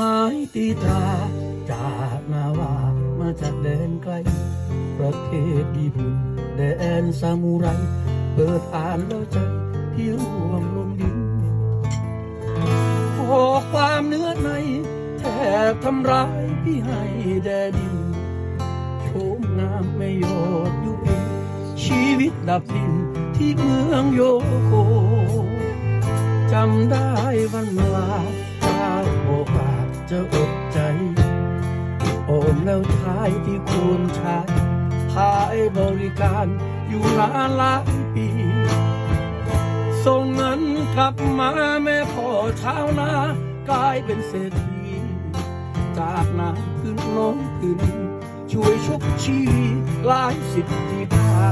ม้ตีตรา จากนาวามาจากแดนไกล ประเทศญี่ปุ่นแดนซามูไรเปิดอ่านแล้วใจที่ร่วงลงดินขอความเนื้อในแทบทำร้ายพี่ให้แดดินโฉมงามไม่ยอดยุพินชีวิตดับดินที่เมืองโยโกจำได้วันลา จะอดใจ โอมแล้วชายที่ควรชายขายบริการอยู่นานหลายปี ส่งเงินกลับมาแม่พ่อชาวนากลายเป็นเศรษฐีจากนาขึ้นน้นขึ้น ช่วยชุบชีหลายสิบที่ผ่า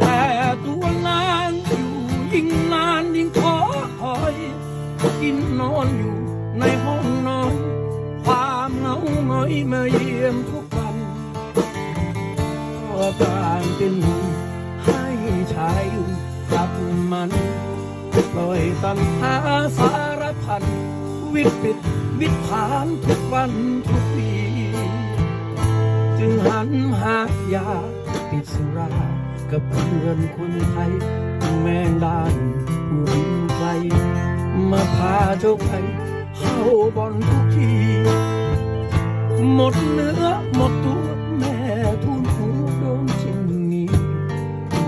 แต่ตัวนางอยู่ยิ่งนานยิ่งท้อถอย กินนอนอยู่ เหงาหงอยมาเยี่ยมทุกวันก็การเป็นหนุ่มให้ชายอยู่กับมันปล่อยตันหาสารพัน วิตปิดวิถานทุกวันทุกปีจึงหันหายาติดสุรากับเพื่อนคนไทย แมงดานผู้บินไกล มาพาเจ้าไปเข้าบอลทุกที หมดเนื้อหมดตัวแม่ทุนหัวโดนสิ่งนี้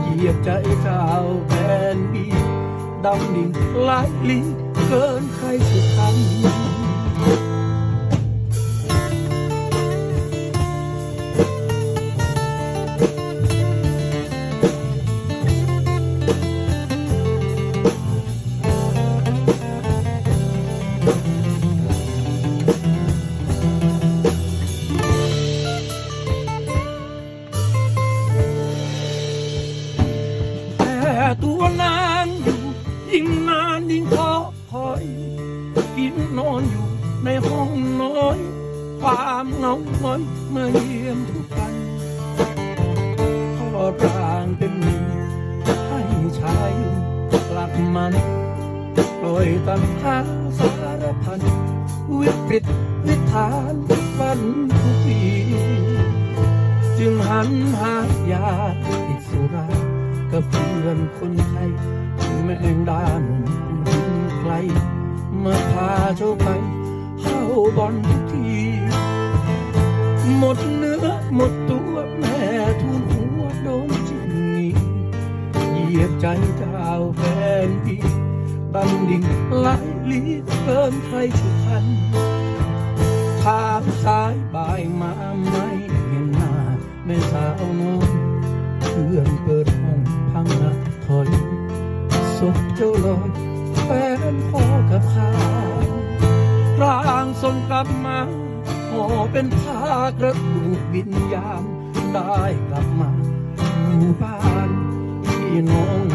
เหยียบใจเจ้าแผ่นบีดำดิ่งไหลายลีเกินใครสุดทัน นานยิ่งท้อถอย กินนอนอยู่ในห้องน้อย ความเหงาหงอยมาเยี่ยมทุกวันทอดร่างเป็นหนี้ให้ชายอยู่กลับมันปล่อยตันหาสารพันวิกฤตวิถานทุกวันทุกปีจึงหันหายาติดสุรา กับเพื่อนคนไทยแม่งดาหนุ่มดินไกล มาพาเจ้าไป เข้าบอลทุกที หมดเนื้อหมดตัวแม่ทุนหัวโดนจิงนี้เหยียบใจเจ้าแฟนดีดันดิ่งไหลลีเกินใครชุดทันทางซ้ายบายมาไม่เห็นหน้าแม่สาวน้อยเพื่อนเปิดห้อง พังนักถอยศพเจ้าลอยแฟนพ่อกับข้าร่างทรงกลับมาห่อเป็นผ้ากระดูกวิญญาณได้กลับมาหมู่บ้านพี่น้อง